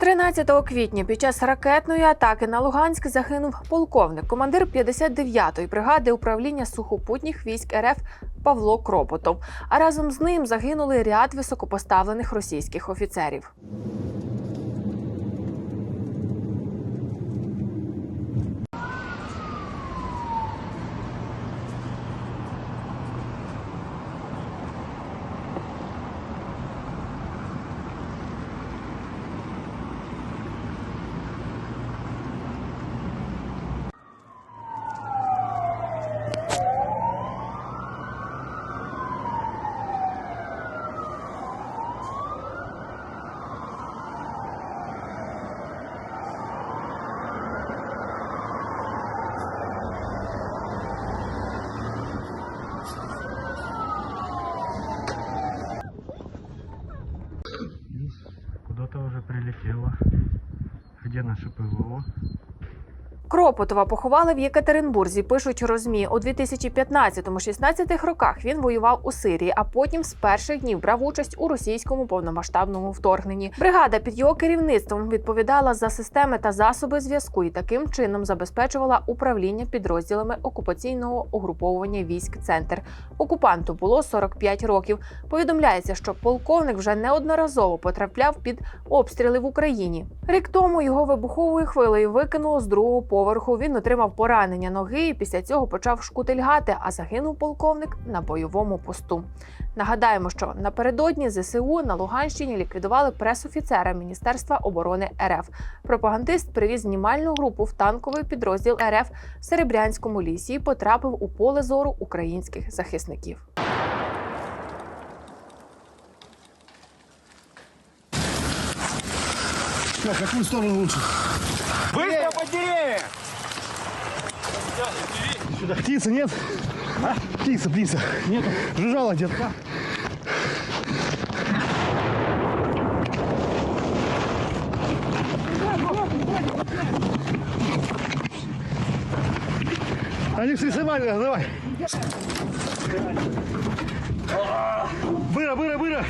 13 квітня під час ракетної атаки на Луганськ загинув полковник, командир 59-ї бригади управління сухопутніх військ РФ Павло Кропотов. А разом з ним загинули ряд високопоставлених російських офіцерів. Куда-то уже прилетело. Где наше ПВО? Кропотова поховали в Єкатеринбурзі. Пишуть розмі у 2015-16 роках. Він воював у Сирії, а потім з перших днів брав участь у російському повномасштабному вторгненні. Бригада під його керівництвом відповідала за системи та засоби зв'язку і таким чином забезпечувала управління підрозділами окупаційного угруповування військ Центр. Окупанту було 45 років. Повідомляється, що полковник вже неодноразово потрапляв під обстріли в Україні. Рік тому його вибуховою хвилею викинуло з другого поверху. Він отримав поранення ноги і після цього почав шкутильгати, а загинув полковник на бойовому посту. Нагадаємо, що напередодні ЗСУ на Луганщині ліквідували пресофіцера Міністерства оборони РФ. Пропагандист привіз знімальну групу в танковий підрозділ РФ в Серебрянському лісі і потрапив у поле зору українських захисників. Так, какую сторону лучше? Быстро под деревья! Птицы нет? А? Птица, птица. Нету. Жужжала где-то. Они срисовали, давай. Быра, быра, быра.